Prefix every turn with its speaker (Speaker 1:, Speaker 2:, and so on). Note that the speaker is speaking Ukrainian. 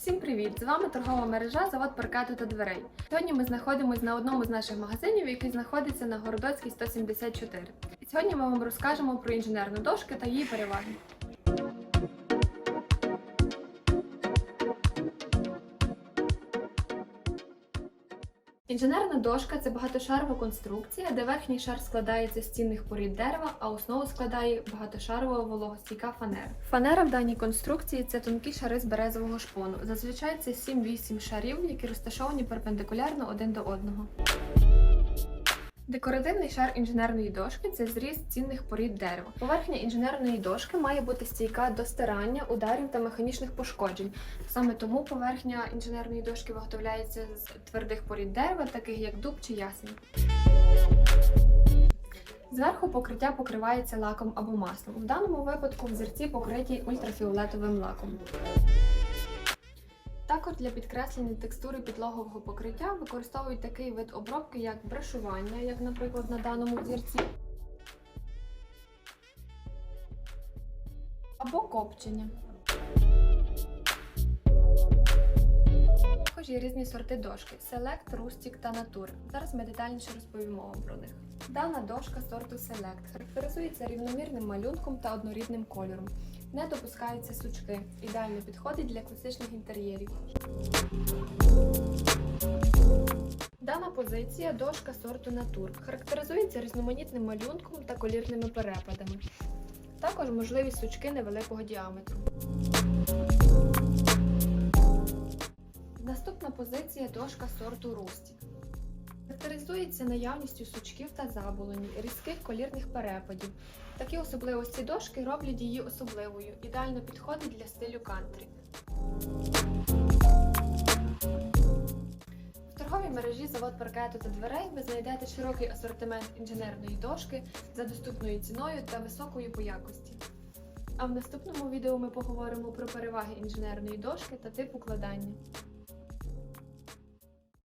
Speaker 1: Всім привіт! З вами торгова мережа Завод паркету та дверей. Сьогодні ми знаходимося на одному з наших магазинів, який знаходиться на Городоцькій 174. І сьогодні ми вам розкажемо про інженерну дошки та її переваги. Інженерна дошка це багатошарова конструкція, де верхній шар складається з цінних порід дерева, а основу складає багатошарова вологостійка фанера. Фанера в даній конструкції це тонкі шари з березового шпону. Зазвичай це 7-8 шарів, які розташовані перпендикулярно один до одного. Декоративний шар інженерної дошки це зріз цінних порід дерева. Поверхня інженерної дошки має бути стійка до стирання, ударів та механічних пошкоджень. Саме тому поверхня інженерної дошки виготовляється з твердих порід дерева, таких як дуб чи ясень. Зверху покриття покривається лаком або маслом. В даному випадку взірці покриті ультрафіолетовим лаком. Також для підкреслення текстури підлогового покриття використовують такий вид обробки, як брашування, як, наприклад, на даному взірці, або копчення. Також є різні сорти дошки Select, Rustic та Natur. Зараз ми детальніше розповімо вам про них. Дана дошка сорту Select характеризується рівномірним малюнком та однорідним кольором. Не допускаються сучки. Ідеально підходить для класичних інтер'єрів. Дана позиція дошка сорту Натур характеризується різноманітним малюнком та колірними перепадами. Також можливі сучки невеликого діаметру. Наступна позиція дошка сорту Рустік. Характеризується наявністю сучків та заболонів, різких колірних перепадів. Такі особливості дошки роблять її особливою, ідеально підходить для стилю кантрі. В торговій мережі завод паркету та дверей ви знайдете широкий асортимент інженерної дошки за доступною ціною та високою по якості. А в наступному відео ми поговоримо про переваги інженерної дошки та тип укладання.